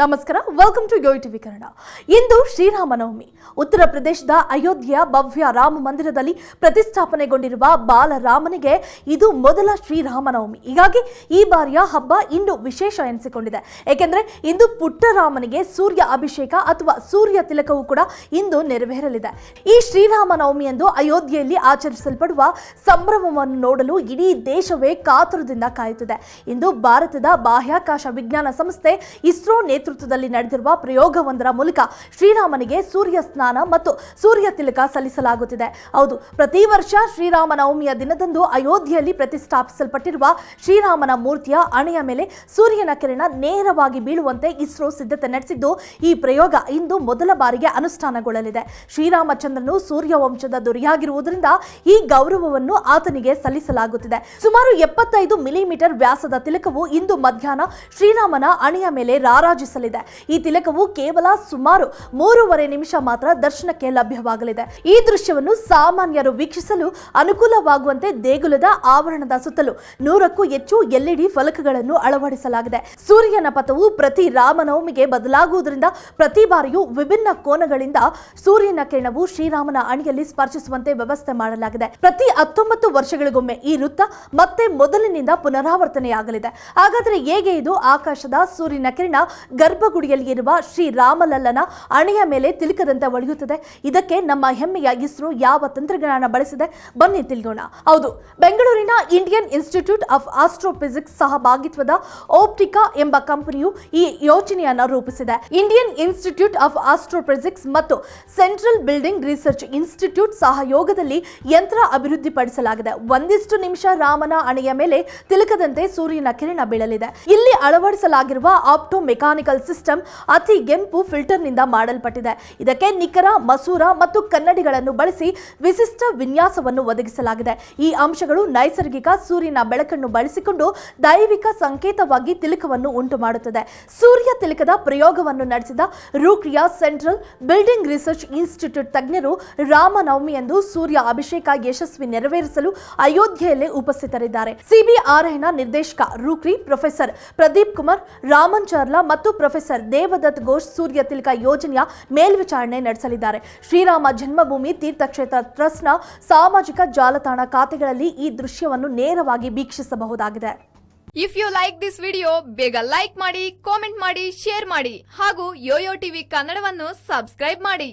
ನಮಸ್ಕಾರ welcome to Yo TV Kannada. ಇಂದು ಶ್ರೀರಾಮನವಮಿ. ಉತ್ತರ ಪ್ರದೇಶದ ಅಯೋಧ್ಯೆಯ ಭವ್ಯ ರಾಮ ಮಂದಿರದಲ್ಲಿ ಪ್ರತಿಷ್ಠಾಪನೆಗೊಂಡಿರುವ ಬಾಲರಾಮನಿಗೆ ಇದು ಮೊದಲ ಶ್ರೀರಾಮನವಮಿ. ಹೀಗಾಗಿ ಈ ಬಾರಿಯ ಹಬ್ಬ ಇಂದು ವಿಶೇಷ ಎನಿಸಿಕೊಂಡಿದೆ. ಏಕೆಂದರೆ ಇಂದು ಪುಟ್ಟರಾಮನಿಗೆ ಸೂರ್ಯ ಅಭಿಷೇಕ ಅಥವಾ ಸೂರ್ಯ ತಿಲಕವು ಕೂಡ ಇಂದು ನೆರವೇರಲಿದೆ. ಈ ಶ್ರೀರಾಮನವಮಿಯಂದು ಅಯೋಧ್ಯೆಯಲ್ಲಿ ಆಚರಿಸಲ್ಪಡುವ ಸಂಭ್ರಮವನ್ನು ನೋಡಲು ಇಡೀ ದೇಶವೇ ಕಾತುರದಿಂದ ಕಾಯುತ್ತಿದೆ. ಇಂದು ಭಾರತದ ಬಾಹ್ಯಾಕಾಶ ವಿಜ್ಞಾನ ಸಂಸ್ಥೆ ಇಸ್ರೋ ನೇತೃತ್ವದಲ್ಲಿ ನಡೆದಿರುವ ಪ್ರಯೋಗವೊಂದರ ಮೂಲಕ ಶ್ರೀರಾಮನಿಗೆ ಸೂರ್ಯ ಸ್ನಾನ ಮತ್ತು ಸೂರ್ಯ ತಿಲಕ ಸಲ್ಲಿಸಲಾಗುತ್ತಿದೆ. ಹೌದು, ಪ್ರತಿ ವರ್ಷ ಶ್ರೀರಾಮನವಮಿಯ ದಿನದಂದು ಅಯೋಧ್ಯೆಯಲ್ಲಿ ಪ್ರತಿಷ್ಠಾಪಿಸಲ್ಪಟ್ಟಿರುವ ಶ್ರೀರಾಮನ ಮೂರ್ತಿಯ ಅಣೆಯ ಮೇಲೆ ಸೂರ್ಯನ ಕಿರಣ ನೇರವಾಗಿ ಬೀಳುವಂತೆ ಇಸ್ರೋ ಸಿದ್ಧತೆ ನಡೆಸಿದ್ದು, ಈ ಪ್ರಯೋಗ ಇಂದು ಮೊದಲ ಬಾರಿಗೆ ಅನುಷ್ಠಾನಗೊಳ್ಳಲಿದೆ. ಶ್ರೀರಾಮಚಂದ್ರನು ಸೂರ್ಯ ವಂಶದ ದೊರೆಯಾಗಿರುವುದರಿಂದ ಈ ಗೌರವವನ್ನು ಆತನಿಗೆ ಸಲ್ಲಿಸಲಾಗುತ್ತಿದೆ. ಸುಮಾರು ಎಪ್ಪತ್ತೈದು ಮಿಲಿಮೀಟರ್ ವ್ಯಾಸದ ತಿಲಕವು ಇಂದು ಮಧ್ಯಾಹ್ನ ಶ್ರೀರಾಮನ ಅಣೆಯ ಮೇಲೆ ರಾರಾಜಿಸಲಿದೆ ಈ ತಿಲಕವು ಕೇವಲ ಸುಮಾರು ಮೂರುವರೆ ನಿಮಿಷ ಮಾತ್ರ ದರ್ಶನಕ್ಕೆ ಲಭ್ಯವಾಗಲಿದೆ. ಈ ದೃಶ್ಯವನ್ನು ಸಾಮಾನ್ಯರು ವೀಕ್ಷಿಸಲು ಅನುಕೂಲವಾಗುವಂತೆ ದೇಗುಲದ ಆವರಣದ ಸುತ್ತಲೂ ನೂರಕ್ಕೂ ಹೆಚ್ಚು ಎಲ್ಇಡಿ ಫಲಕಗಳನ್ನು ಅಳವಡಿಸಲಾಗಿದೆ. ಸೂರ್ಯನ ಪಥವು ಪ್ರತಿ ರಾಮನವಮಿಗೆ ಬದಲಾಗುವುದರಿಂದ ಪ್ರತಿ ಬಾರಿಯೂ ವಿಭಿನ್ನ ಕೋನಗಳಿಂದ ಸೂರ್ಯನ ಕಿರಣವು ಶ್ರೀರಾಮನ ಅಣಿಯಲ್ಲಿ ಸ್ಪರ್ಶಿಸುವಂತೆ ವ್ಯವಸ್ಥೆ ಮಾಡಲಾಗಿದೆ. ಪ್ರತಿ ಹತ್ತೊಂಬತ್ತು ವರ್ಷಗಳಿಗೊಮ್ಮೆ ಈ ವೃತ್ತ ಮತ್ತೆ ಮೊದಲಿನಿಂದ ಪುನರಾವರ್ತನೆಯಾಗಲಿದೆ. ಹಾಗಾದರೆ ಹೇಗೆ ಇದು ಆಕಾಶದ ಸೂರ್ಯನ ಕಿರಣ ಗರ್ಭಗುಡಿಯಲ್ಲಿ ಇರುವ ಶ್ರೀರಾಮಲಲ್ಲನ ಅಣೆಯ ಮೇಲೆ ತಿಲಕದಂತೆ ಒಡೆಯುತ್ತದೆ. ಇದಕ್ಕೆ ನಮ್ಮ ಹೆಮ್ಮೆಯ ಇಸ್ರೋ ಯಾವ ತಂತ್ರಜ್ಞಾನ ಬಳಸಿದೆ ಬನ್ನಿ ತಿಳಿಯೋಣ. ಹೌದು, ಬೆಂಗಳೂರಿನ ಇಂಡಿಯನ್ ಇನ್ಸ್ಟಿಟ್ಯೂಟ್ ಆಫ್ ಆಸ್ಟ್ರೋಫಿಸಿಕ್ಸ್ ಸಹಭಾಗಿತ್ವದ ಓಪ್ಟಿಕಾ ಎಂಬ ಕಂಪನಿಯು ಈ ಯೋಜನೆಯನ್ನು ರೂಪಿಸಿದೆ. ಇಂಡಿಯನ್ ಇನ್ಸ್ಟಿಟ್ಯೂಟ್ ಆಫ್ ಆಸ್ಟ್ರೋಫಿಸಿಕ್ಸ್ ಮತ್ತು ಸೆಂಟ್ರಲ್ ಬಿಲ್ಡಿಂಗ್ ರಿಸರ್ಚ್ ಇನ್ಸ್ಟಿಟ್ಯೂಟ್ ಸಹಯೋಗದಲ್ಲಿ ಯಂತ್ರ ಅಭಿವೃದ್ಧಿಪಡಿಸಲಾಗಿದೆ. ಒಂದಿಷ್ಟು ನಿಮಿಷ ರಾಮನ ಅಣೆಯ ಮೇಲೆ ತಿಲಕದಂತೆ ಸೂರ್ಯನ ಕಿರಣ ಬೀಳಲಿದೆ. ಇಲ್ಲಿ ಅಳವಡಿಸಲಾಗಿರುವ ಆಪ್ಟೋ ಸಿಸ್ಟಮ್ ಅತಿ ಕೆಂಪು ಫಿಲ್ಟರ್ನಿಂದ ಮಾಡಲ್ಪಟ್ಟಿದೆ. ಇದಕ್ಕೆ ನಿಖರ, ಮಸೂರ ಮತ್ತು ಕನ್ನಡಿಗಳನ್ನು ಬಳಸಿ ವಿಶಿಷ್ಟ ವಿನ್ಯಾಸವನ್ನು ಒದಗಿಸಲಾಗಿದೆ. ಈ ಅಂಶಗಳು ನೈಸರ್ಗಿಕ ಸೂರ್ಯನ ಬೆಳಕನ್ನು ಬಳಸಿಕೊಂಡು ದೈವಿಕ ಸಂಕೇತವಾಗಿ ತಿಲಕವನ್ನು ಉಂಟು ಮಾಡುತ್ತದೆ ಸೂರ್ಯ ತಿಲಕದ ಪ್ರಯೋಗವನ್ನು ನಡೆಸಿದ ರೂಕ್ರಿಯಾ ಸೆಂಟ್ರಲ್ ಬಿಲ್ಡಿಂಗ್ ರಿಸರ್ಚ್ ಇನ್ಸ್ಟಿಟ್ಯೂಟ್ ತಜ್ಞರು ರಾಮನವಮಿಯಂದು ಸೂರ್ಯ ಅಭಿಷೇಕ ಯಶಸ್ವಿ ನೆರವೇರಿಸಲು ಅಯೋಧ್ಯೆಯಲ್ಲಿ ಉಪಸ್ಥಿತರಿದ್ದಾರೆ. ಸಿಬಿಆರ್ಐನ ನಿರ್ದೇಶಕ ರೂಕ್ರಿ, ಪ್ರೊಫೆಸರ್ ಪ್ರದೀಪ್ ಕುಮಾರ್, ರಾಮನ್ ಚಾರ್ಲಾ ಮತ್ತು ಪ್ರೊಫೆಸರ್ ದೇವದತ್ ಘೋಷ್ ಸೂರ್ಯ ತಿಲಕ ಯೋಜನೆಯ ಮೇಲ್ವಿಚಾರಣೆ ನಡೆಸಲಿದ್ದಾರೆ. ಶ್ರೀರಾಮ ಜನ್ಮಭೂಮಿ ತೀರ್ಥಕ್ಷೇತ್ರ ಟ್ರಸ್ಟ್ನ ಸಾಮಾಜಿಕ ಜಾಲತಾಣ ಖಾತೆಗಳಲ್ಲಿ ಈ ದೃಶ್ಯವನ್ನು ನೇರವಾಗಿ ವೀಕ್ಷಿಸಬಹುದಾಗಿದೆ. If you like this video ಬೇಗ ಲೈಕ್ ಮಾಡಿ ಕಾಮೆಂಟ್ ಮಾಡಿ ಶೇರ್ ಮಾಡಿ ಹಾಗೂ ಯೋಯೋ ಟಿವಿ ಕನ್ನಡವನ್ನು ಸಬ್ಸ್ಕ್ರೈಬ್ ಮಾಡಿ.